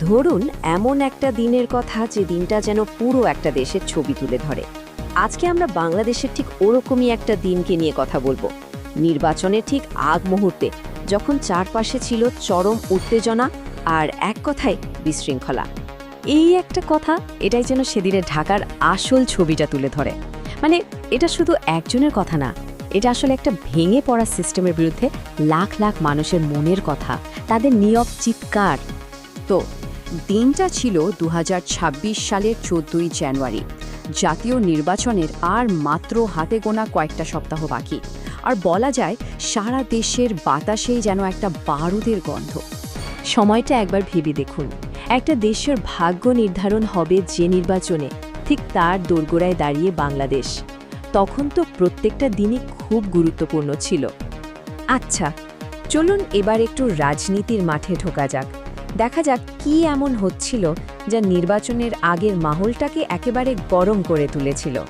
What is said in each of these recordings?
ধরুন, এমন একটা দিনের কথা যে দিনটা যেন পুরো একটা দেশের ছবি তুলে ধরে। আজকে আমরা বাংলাদেশের ঠিক ওরকমই একটা দিনকে নিয়ে কথা বলব। নির্বাচনের ঠিক আগ মুহূর্তে, যখন চারপাশে ছিল চরম উত্তেজনা আর এক কথায় বিশৃঙ্খলা। এই একটা কথা, এটাই যেন সেদিনের ঢাকার আসল ছবিটা তুলে ধরে। মানে এটা শুধু একজনের কথা না, এটা আসলে একটা ভেঙে পড়া সিস্টেমের বিরুদ্ধে লাখ লাখ মানুষের মনের কথা, তাদের নিয়ব চিৎকার। তো দিনটা ছিল দু হাজার ছাব্বিশ সালের চোদ্দই জানুয়ারি। জাতীয় নির্বাচনের আর মাত্র হাতে গোনা কয়েকটা সপ্তাহ বাকি। আর বলা যায়, সারা দেশের বাতাসেই যেন একটা বারুদের গন্ধ। সময়টা একবার ভেবে দেখুন। একটা দেশের ভাগ্য নির্ধারণ হবে যে নির্বাচনে, ঠিক তার দোরগোড়ায় দাঁড়িয়ে বাংলাদেশ। তখন তো প্রত্যেকটা দিনই খুব গুরুত্বপূর্ণ ছিল। আচ্ছা চলুন এবার একটু রাজনীতির মাঠে ঢোকা যাক। দেখা যাক কি এমন হচ্ছিল যা নির্বাচনের আগের মাহলটাকে একেবারে গরম করে তুলেছিল।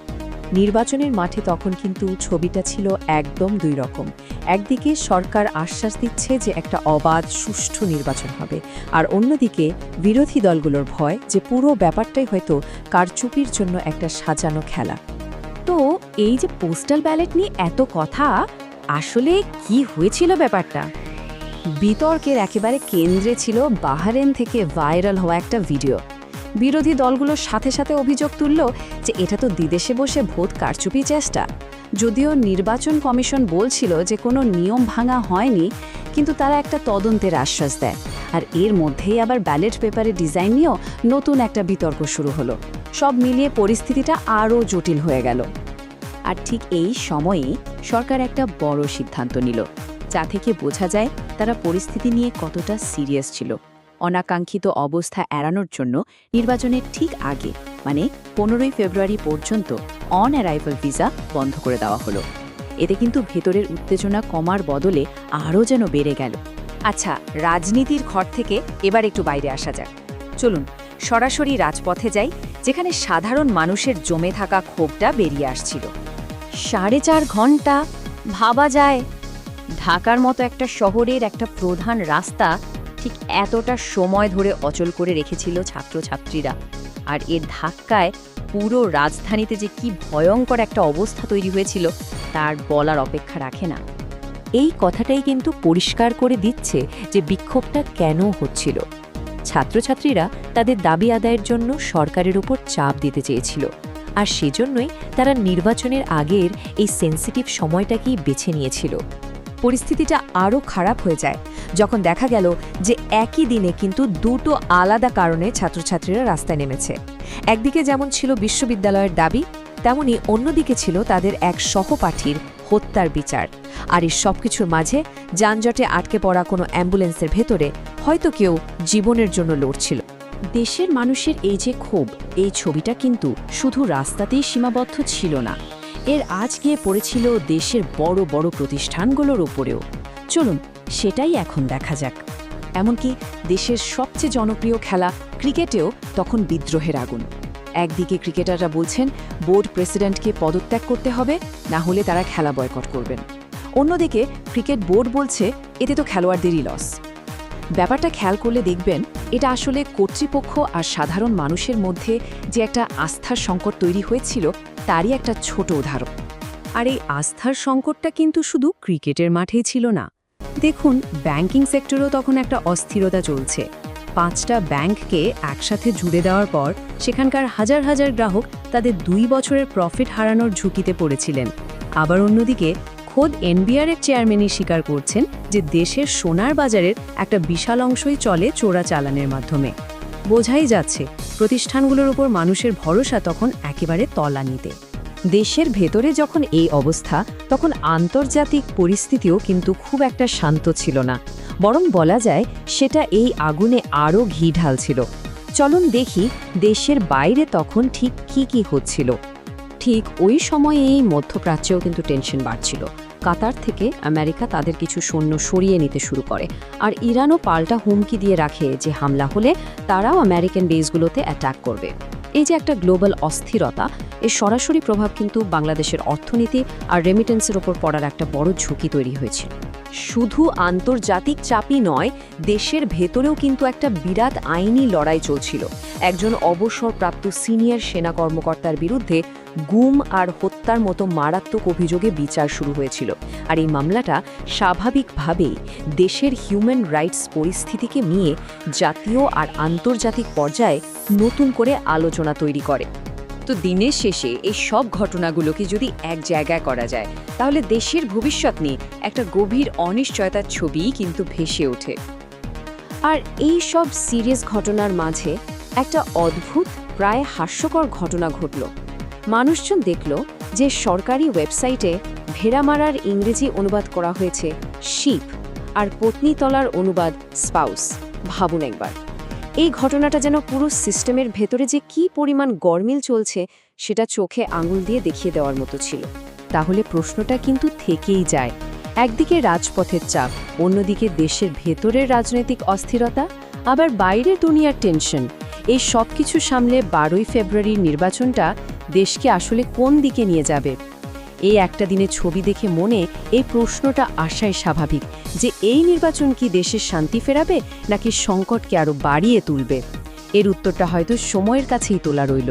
নির্বাচনের মাঠে তখন কিন্তু ছবিটা ছিল একদম দুই রকম। একদিকে সরকার আশ্বাস দিচ্ছে যে একটা অবাধ, সুষ্ঠু নির্বাচন হবে আর অন্যদিকে বিরোধী দলগুলোর ভয় যে পুরো ব্যাপারটাই হয়তো কারচুপির জন্য একটা সাজানো খেলা। তো এই যে পোস্টাল ব্যালেট নিয়ে এত কথা, আসলে কি হয়েছিল ব্যাপারটা? বিতর্কের একেবারে কেন্দ্রে ছিল বাহারেন থেকে ভাইরাল হওয়া একটা ভিডিও। বিরোধী দলগুলোর সাথে সাথে অভিযোগ তুলল যে এটা তো বিদেশে বসে ভোট কারচুপি চেষ্টা। যদিও নির্বাচন কমিশন বলছিল যে কোনো নিয়ম ভাঙা হয়নি, কিন্তু তারা একটা তদন্তের আশ্বাস দেয়। আর এর মধ্যেই আবার ব্যালেট পেপারের ডিজাইন নিয়েও নতুন একটা বিতর্ক শুরু হলো। সব মিলিয়ে পরিস্থিতিটা আরও জটিল হয়ে গেল। আর ঠিক এই সময়েই সরকার একটা বড় সিদ্ধান্ত নিল। যা থেকে বোঝা যায় তারা পরিস্থিতি নিয়ে কতটা সিরিয়াস ছিল। অনাকাঙ্ক্ষিত অবস্থা এড়ানোর জন্য নির্বাচনের ঠিক আগে মানে পনেরোই ফেব্রুয়ারি পর্যন্ত, অন অ্যারাইভাল ভিসা বন্ধ করে দেওয়া হলো। এতে কিন্তু ভেতরের উত্তেজনা কমার বদলে আরও যেন বেড়ে গেল। আচ্ছা রাজনীতির ঘর থেকে এবার একটু বাইরে আসা যাক। চলুন, সরাসরি রাজপথে যাই, যেখানে সাধারণ মানুষের জমে থাকা ক্ষোভটা বেরিয়ে আসছিল। সাড়ে চার ঘণ্টা, ভাবা যায়। ঢাকার মতো একটা শহরের একটা প্রধান রাস্তা ঠিক এতটা সময় ধরে অচল করে রেখেছিল ছাত্রছাত্রীরা। আর এর ধাক্কায় পুরো রাজধানীতে যে কি ভয়ঙ্কর একটা অবস্থা তৈরি হয়েছিল, তার বলার অপেক্ষা রাখে না। এই কথাটাই কিন্তু পরিষ্কার করে দিচ্ছে যে বিক্ষোভটা কেন হচ্ছিল। ছাত্রছাত্রীরা তাদের দাবি আদায়ের জন্য সরকারের উপর চাপ দিতে চেয়েছিল। আর সেজন্যই তারা নির্বাচনের আগের এই সেন্সিটিভ সময়টাকেই বেছে নিয়েছিল। পরিস্থিতিটা আরও খারাপ হয়ে যায়। যখন দেখা গেল যে একই দিনে কিন্তু দুটো আলাদা কারণে ছাত্রছাত্রীরা রাস্তায় নেমেছে। একদিকে যেমন ছিল বিশ্ববিদ্যালয়ের দাবি, তেমনি অন্যদিকে ছিল তাদের এক সহপাঠীর হত্যার বিচার। আর এই সবকিছুর মাঝে যানজটে আটকে পড়া কোনো অ্যাম্বুলেন্সের ভেতরে হয়তো কেউ জীবনের জন্য লড়ছিল। দেশের মানুষের এই যে ক্ষোভ, এই ছবিটা কিন্তু শুধু রাস্তাতেই সীমাবদ্ধ ছিল না। এর আজ গিয়ে পড়েছিল দেশের বড় বড় প্রতিষ্ঠানগুলোর ওপরেও চলুন, সেটাই এখন দেখা যাক। এমনকি দেশের সবচেয়ে জনপ্রিয় খেলা ক্রিকেটেও তখন বিদ্রোহের আগুন। একদিকে ক্রিকেটাররা বলছেন, বোর্ড প্রেসিডেন্টকে পদত্যাগ করতে হবে, না হলে তারা খেলা বয়কট করবেন। অন্যদিকে ক্রিকেট বোর্ড বলছে, এতে তো খেলোয়াড়দেরই লস ব্যাপারটা খেয়াল করলে দেখবেন এটা আসলে কর্তৃপক্ষ আর সাধারণ মানুষের মধ্যে যে একটা আস্থার সংকট তৈরি হয়েছিল, তারই একটা ছোট উদাহরণ। আর এই আস্থার সংকটটা কিন্তু শুধু ক্রিকেটের মাঠেই ছিল না। দেখুন, ব্যাংকিং সেক্টরেও তখন একটা অস্থিরতা চলছে। পাঁচটা ব্যাংককে একসাথে জুড়ে দেওয়ার পর সেখানকার হাজার হাজার গ্রাহক তাদের দুই বছরের প্রফিট হারানোর ঝুঁকিতে পড়েছিলেন। আবার অন্যদিকে খোদ এনবিআরের চেয়ারম্যানই স্বীকার করছেন যে দেশের সোনার বাজারের একটা বিশাল অংশই চলে চোরা চালানের মাধ্যমে। বোঝাই যাচ্ছে, প্রতিষ্ঠানগুলোর উপর মানুষের ভরসা তখন একেবারে তলানিতে। দেশের ভেতরে যখন এই অবস্থা, তখন আন্তর্জাতিক পরিস্থিতিও কিন্তু খুব একটা শান্ত ছিল না। বরং বলা যায়, সেটা এই আগুনে আরও ঘি ঢালছিল। চলুন দেখি, দেশের বাইরে তখন ঠিক কি কি হচ্ছিল। ঠিক ওই সময়ে এই মধ্যপ্রাচ্যেও কিন্তু টেনশন বাড়ছিল। কাতার থেকে আমেরিকা তাদের কিছু সৈন্য সরিয়ে নিতে শুরু করে। আর ইরানও পাল্টা হুমকি দিয়ে রাখে যে হামলা হলে তারাও আমেরিকান বেসগুলোতে অ্যাটাক করবে। এই যে একটা গ্লোবাল অস্থিরতা, এর সরাসরি প্রভাব কিন্তু বাংলাদেশের অর্থনীতি আর রেমিটেন্সের ওপর পড়ার একটা বড় ঝুঁকি তৈরি হয়েছিল শুধু আন্তর্জাতিক চাপই নয়, দেশের ভেতরেও কিন্তু একটা বিরাট আইনি লড়াই চলছিল। একজন অবসরপ্রাপ্ত সিনিয়র সেনা কর্মকর্তার বিরুদ্ধে গুম আর হত্যার মতো মারাত্মক অভিযোগে বিচার শুরু হয়েছিল। আর এই মামলাটা স্বাভাবিকভাবেই দেশের হিউম্যান রাইটস পরিস্থিতিকে নিয়ে জাতীয় আর আন্তর্জাতিক পর্যায়ে নতুন করে আলোচনা তৈরি করে। তো দিনের শেষে এই সব ঘটনাগুলোকে যদি এক জায়গায় করা যায়, তাহলে দেশের ভবিষ্যৎ নিয়ে একটা গভীর অনিশ্চয়তার ছবি কিন্তু ভেসে ওঠে। আর এই সব সিরিয়াস ঘটনার মাঝে একটা অদ্ভুত, প্রায় হাস্যকর ঘটনা ঘটল। মানুষজন দেখল যে সরকারি ওয়েবসাইটে ভেড়ামারার ইংরেজি অনুবাদ করা হয়েছে শিপ আর পত্নীতলার অনুবাদ স্পাউস। ভাবুন একবার, এই ঘটনাটা যেন পুরো সিস্টেমের ভেতরে যে কি পরিমাণ গরমিল চলছে সেটা চোখে আঙুল দিয়ে দেখিয়ে দেওয়ার মতো ছিল। তাহলে প্রশ্নটা কিন্তু থেকেই যায়, একদিকে রাজপথের চাপ, অন্যদিকে দেশের ভেতরের রাজনৈতিক অস্থিরতা, আবার বাইরের দুনিয়ার টেনশন। এই সব কিছু সামলে বারোই ফেব্রুয়ারির নির্বাচনটা দেশকে আসলে কোন দিকে নিয়ে যাবে? এই একটা দিনে ছবি দেখে মনে এই প্রশ্নটা আসাই স্বাভাবিক, যে এই নির্বাচন কি দেশের শান্তি ফেরাবে নাকি সংকটকে আরও বাড়িয়ে তুলবে? এর উত্তরটা হয়তো সময়ের কাছেই তোলা রইল।